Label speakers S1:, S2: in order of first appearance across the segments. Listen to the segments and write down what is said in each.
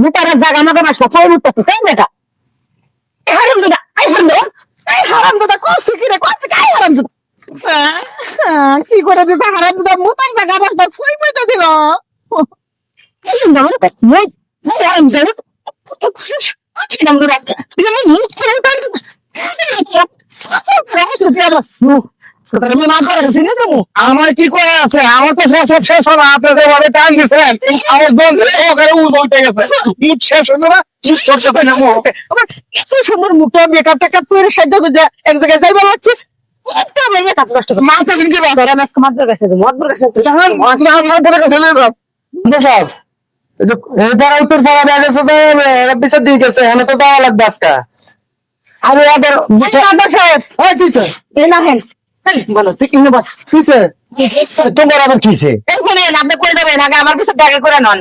S1: মুতারের জায়গা আমাকে বাসা কই মুতাতে তাই বেটা এই হারাম দাদা এই হারাম দাদা এই হারাম দাদা করছে কি রে করছে কি এই হারাম দাদা কি করে দিতে হারাম দাদা মুতার জায়গা বাসা কই মুতা দিল এই হারাম দাদা মই হারাম এটা মই মুখ করে
S2: আমার কি করে আছে? আমার তো সব শেষ হলো আপনি যেভাবে টান দিচ্ছেন আমার দল সহকারে উল বলতে গেছে। মুখ শেষ হলো না
S1: এত সুন্দর মুখটা মেকআপ টেকআপ করে সাহায্য করে এক জায়গায় যাইবার লাগছিস একটা আমার মেকআপ নষ্ট করে।
S2: মাথা কিন্তু
S1: ধরে আমি আজকে মাদ্রার কাছে দেবো মাদ্রার কাছে
S2: সব যে এবার উত্তর গেছে যে বিচার দিয়ে গেছে তো যাওয়া লাগবে আজকে। আমি আবার
S1: সাহেব
S2: হয়
S1: বলো তুই কিনে বল?
S2: কিসে তোমার আবার কিসে
S1: এইখানে আপনি করে দেবেন আগে আমার পিছনে দেখা করে নন।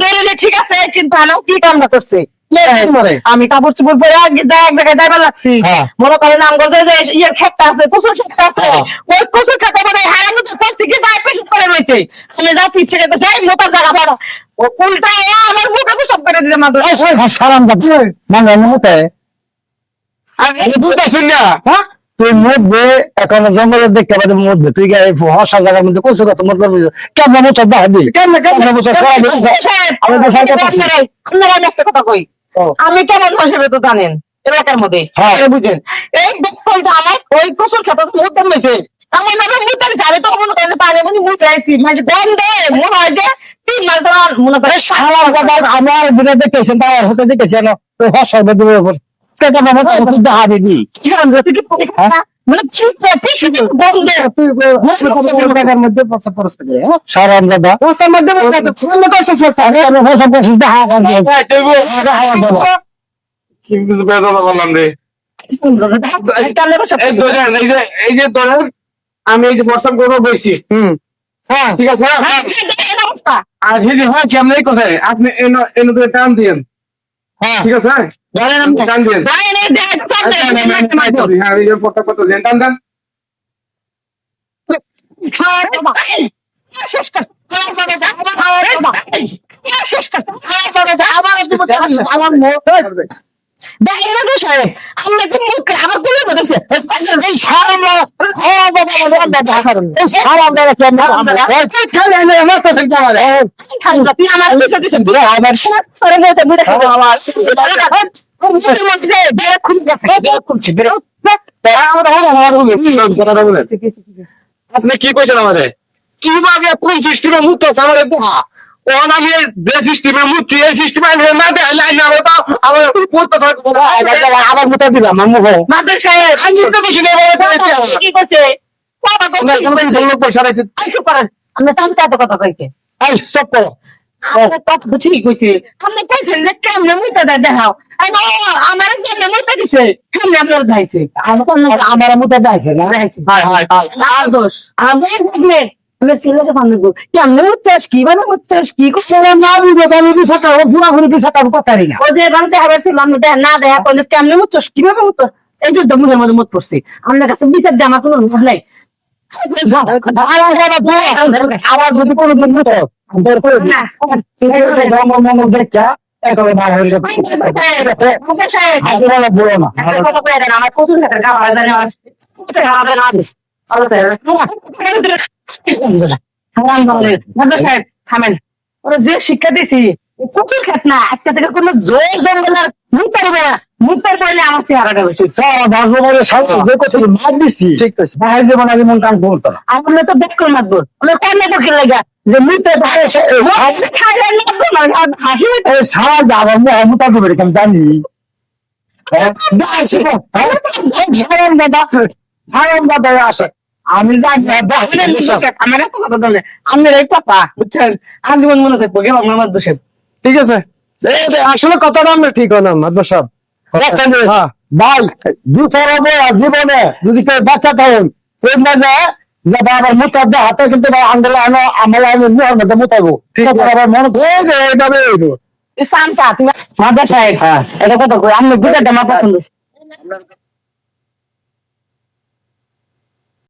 S1: দৌড়লে ঠিক আছে কিন্তু আমি কি করছি? আমি কাপড় চোপড় পরে এক জায়গায় যাইবার লাগছি।
S2: হ্যাঁ।
S1: মনে করেন আমগর যে যে ইয়ের ক্ষেতটা আছে কচুর ক্ষেতটা আছে।
S2: হ্যাঁ।
S1: ওই কচুর ক্ষেতে মানে হারানো তো করছি কি করে রয়েছে। আমি যা পিছ থেকে যাই মোটার জায়গা বড় ও উল্টা আমার মুখে পেশাব করে দিছে মাত্র
S2: সারাম মানে আমি বুঝতে শুনলা হ্যাঁ? তুই মরবে এখন জঙ্গলে দেখতে পাবি মরবে। তুই গিয়ে হসা জায়গার মধ্যে কোসু কথা মরবে কেমন মোচর দেখা কেমন মোচর আমি।
S1: আপনারা একটা কথা কই। আমি কেমন হিসেবে তো জানেন এলাকার মধ্যে।
S2: হ্যাঁ।
S1: বুঝেন। এই দেখুন যে আমার ওই কসুর খেতে মুদ্দাম হয়েছে আমার নামে মুদ্দা দিছে আমি তো মনে করেন পানি মানে মুছে আইছি। মানে গন্ধে মনে হয় যে তিন মাস ধরে মনে করে
S2: আমার দিনে দেখেছেন তার হতে দেখেছেন হসার মধ্যে কেমন মোচর তুই দেখা দিবি
S1: কিরম তুই কি পরে খাস না? মানে
S2: মধ্যে তুমি করছিস আমি
S3: এই যে এই যে ধরেন আমি এই যে বর্ষা করব বইছি
S2: হুম।
S3: হ্যাঁ ঠিক আছে
S1: হ্যাঁ, অবস্থা?
S3: আর এই যে হ্যাঁ কেমন আপনি এনো টান দিয়েন।
S2: হ্যাঁ
S3: ঠিক আছে?
S1: ধরেন আমি
S3: টান দিয়েন
S1: ধরেন এই দেখ সামনে
S3: আচ্ছা। হ্যাঁ এই যে পট্টা পট্টা দেন টান দেন।
S1: শেষ কর আমার মুখ দেখেন না সাহেব? আমরা তো মুখ আমারগুলো বলেছে। এই সারাম ও বাবা বাবা বাবা এই সারাম দাদা কেন
S2: খালি এনে আমার তো ঠিক আমার
S1: তুই আমার পিছে পিছে ঘুরে আমার সরে বলতে বুঝে খাব আমার বেড়ে খুলে গেছে বেড়ে
S3: আপনি কি কইছেন আমারে? কীভাবে কোন সিস্টেমে মুক্ত আছে আমার বুহা আমি যে সিস্টেমে মুক্তি এই সিস্টেমে আমি না দেয় লাইন না হবে আমার থাকব
S2: আবার মুতা দিলাম আমার মুখ।
S1: মাদ্র সাহেব
S3: আমি তো কিছু নেই বলে
S1: কি করছে? বাবা করছে?
S2: পয়সা রয়েছে।
S1: আইসো করেন। আমরা চামচা তো কথা কইতে।
S2: এই সব করো।
S1: তো ঠিক কইছে? আপনি কইছেন যে কেমনে মুইতা দেয় দেখাও? আমার যেমনে মুইতা দিছে? কেমনে আপনার দাইছে
S2: আমার মুতা দাইছে না।
S1: দোষ আমরা আমরা কেমনে উচ্চাস কি মানে উচ্চাস কি? করছে
S2: সেটা না বুঝে তো আমি বিষয়টা পুরা করে বিষয়টা আমি কথাই না
S1: ও যে বাংতে হাবার ছিলাম দেখা না দেখা কেমনে উচ্চাস কীভাবে উচ্চাস এই যুদ্ধ মুখের মধ্যে মুখ পড়ছে। আপনার কাছে বিচার দিয়ে আমার কোনো লাভ নাই।
S2: আবার যদি কোনো দিন মুতো আমার আমার আমি
S1: আমার প্রচুর থামেন। ওরা যে শিক্ষা দিছি প্রচুর ক্ষেত না একটা থেকে কোনো জোর জঙ্গলের মুখ পারবে না মুখ পারবে আমার চেহারাটা বেশি
S2: সারা ভাগবানের সাথে যে কথা মার দিছি ঠিক আছে ভাই জীবন আগে মন কাম করতো না
S1: আমরা তো করে মারবো আমরা লাগা যে মুখে হাসি
S2: সারা যাবার দেবে জানি? দাদা হারাম দাদা আসে আমি বাহিরে
S1: আমার এত কথা বলে আমার এই কথা বুঝছেন? আজীবন মনে থাকব গেলাম আমার দোষে
S2: ঠিক আছে? আসলে কথাটা আমরা ঠিক হয় না মাদবা সাহেব হ্যাঁ, ভাই বিচারাবো জীবনে যদি কেউ বাচ্চা থাকেন ওই যায় যে বাবার মুতার দিয়ে হাতে কিন্তু আন্দোলন আনো আমার আমি মুহের মধ্যে মুতাবো। ঠিক আছে। আবার মনে করে যে এইভাবে এইভাবে।
S1: সামসা তুমি মাদ্রাসায়
S2: হ্যাঁ।
S1: এটা কথা কই? আমি বুঝাতে আমার পছন্দ